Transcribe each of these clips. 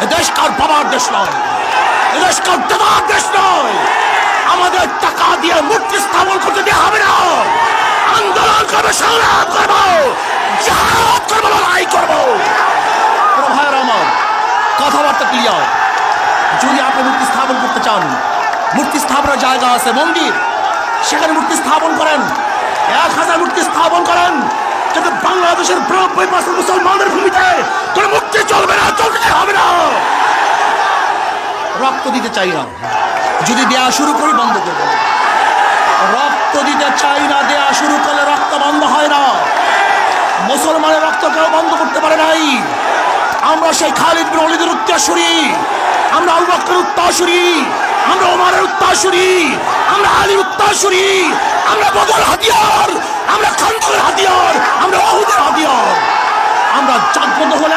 দেশ নয়? এদেশ কর্তবার দেশ নয়? আমাদের টাকা দিয়ে মূর্তি স্থাপন করতে দেওয়া হবে না। আন্দোলন করব, সংগ্রাম করব, জাহাজ করব, লড়াই করব। ভাইয়ের আমার কথাবার্তা ক্লিয়ার যদি আপনি মূর্তি স্থাপন করতে চান মূর্তি স্থাপনের জায়গা আছে মন্দির। সেখানে মূর্তি স্থাপন করেন। এক হাজার মূর্তি স্থাপন করেন। কিন্তু বাংলাদেশের পার্সেন্ট মুসলমানের ভূমিতে কোনো মুক্তি চলবে না চলতে হবে না রক্ত দিতে চাই না। যদি দেয়া শুরু করি, বন্ধ করব। রক্ত দিতে চাই না, দেয়া শুরু করলে রক্ত বন্ধ হয় না। মুসলমানের রক্ত কেউ বন্ধ করতে পারে নাই। আমরা সেই খালিদ বিন ওয়ালিদের উত্তরসূরি। আমরা আবু বকরের উত্তরসূরি। আমরা ওমরের উত্তরসূরি। আমরা আলীর উত্তরসূরি। আমরা বদর হাতিয়ার। আমরা খান্দকের হাতিয়ার। আমরা অহুদের হাতিয়ার। আমরা জাগ্রত হলে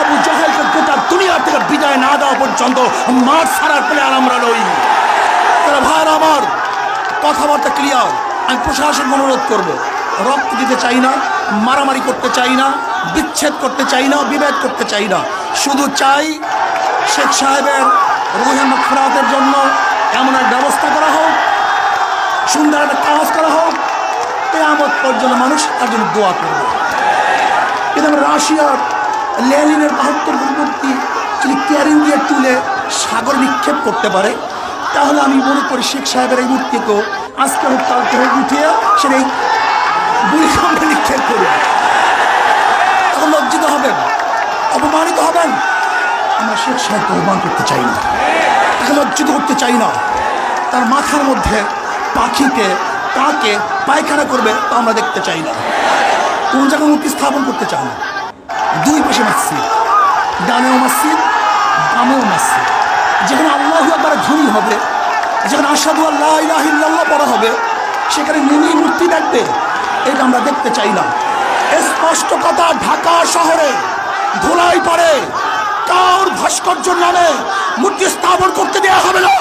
আবু জাহেলকে গোটা দুনিয়ার থেকে বিদায় না দেওয়া পর্যন্ত মাঠ ছাড়ার প্লেয়ার আমরা নই। তাহলে ভাইয়ের আমার, কথাবার্তা ক্লিয়ার আমি প্রশাসন অনুরোধ করব, রক্ত দিতে চাই না, মারামারি করতে চাই না, বিচ্ছেদ করতে চাই না, বিভেদ করতে চাই না। শুধু চাই শেখ সাহেবের রুহের মকফরাতের জন্য এমন এক ব্যবস্থা করা হোক, সুন্দর একটা কাজ করা হোক, কেয়ামত পর্যন্ত মানুষ তার জন্য দোয়া করবে। কিন্তু রাশিয়ার, লেনিনের বাহাত্তর সাগর নিক্ষেপ করতে পারে, তাহলে আমি মনে করি শেখ সাহেবের এই মূর্তিকেও আজকে হোক কালকে হোক উঠিয়ে সেটা এই বুড়ি নিক্ষেপ করবে তখন লজ্জিত হবেন, অপমানিত হবেন। আমরা শেখ সাহেবকে অপমান করতে চাই না। তাকে লজ্জিত করতে চাই না। তার মাথার মধ্যে পাখিকে তাকে পায়খানা করবে তা আমরা দেখতে চাই না। কোন জায়গায় মূর্তি স্থাপন করতে চান? দুই পাশে মসজিদ, ডানেও মসজিদ হবে। যেখানে আসাদু আল্লাহ ইলাহ ইল্লাল্লাহ পড়া হবে। সেখানে মিনি মূর্তি দেখবে। এটা আমরা দেখতে চাই না স্পষ্ট কথা, ঢাকা শহরে ধুলাই পারে কার ভাস্কর্য নামে মূর্তি স্থাপন করতে দেওয়া হবে না।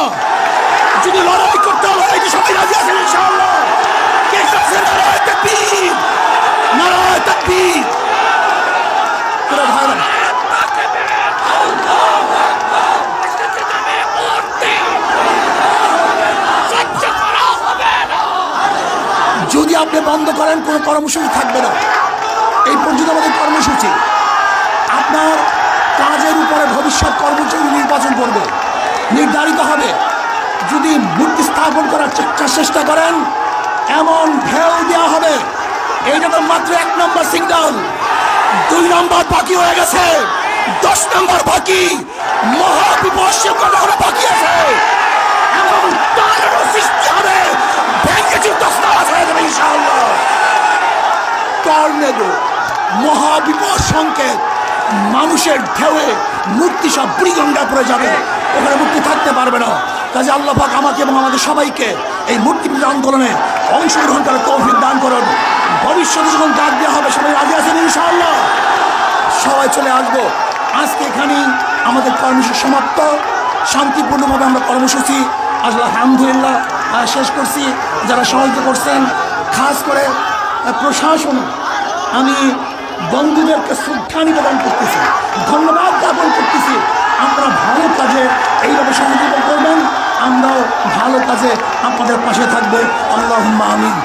যদি লড়াই করতে হবে সবাই রাজি আছেন, ইনশাআল্লাহ। আপনি বন্ধ করেন, কোনো কর্মসূচি থাকবে না। এই পর্যন্ত আমাদের কর্মসূচি। আপনার কাজের উপরে ভবিষ্যৎ কর্মসূচি নির্বাচন করবে। নির্ধারিত হবে। যদি মূর্তি স্থাপন করার চে- চেষ্টা করেন, এমন ঢেউ দেওয়া হবে। এইটা তো মাত্র এক নম্বর সিগন্যাল দুই নম্বর বাকি হয়ে গেছে। দশ নম্বর বাকি। টর্নেডো মহাবিপদ সংকেত, মানুষের ঢেউয়ে মূর্তি সব বুড়িগঙ্গা পড়ে যাবে। ওখানে মূর্তি থাকতে পারবে না। কাজে আল্লাহ পাক আমাকে এবং আমাদের সবাইকে এই মূর্তি পূজা আন্দোলনে অংশগ্রহণ করার তৌফিক দান করুন। ভবিষ্যতে যখন ডাক দেওয়া হবে, সবাই রাজি আছেন ইনশাআল্লাহ? সবাই চলে আসব। আজকে এখানেই আমাদের কর্মসূচি সমাপ্ত। শান্তিপূর্ণভাবে আমরা কর্মসূচি, আসলে আলহামদুলিল্লাহ শেষ করছি। যারা সহযোগিতা করছেন, খাস করে প্রশাসন আমি বন্ধুদেরকে শ্রদ্ধা নিবেদন করতেছি, ধন্যবাদ জ্ঞাপন করতেছি। আপনারা ভালো কাজে এইভাবে সহযোগিতা করবেন, আমরাও ভালো কাজে আপনাদের পাশে থাকবে। আল্লাহ আমিন।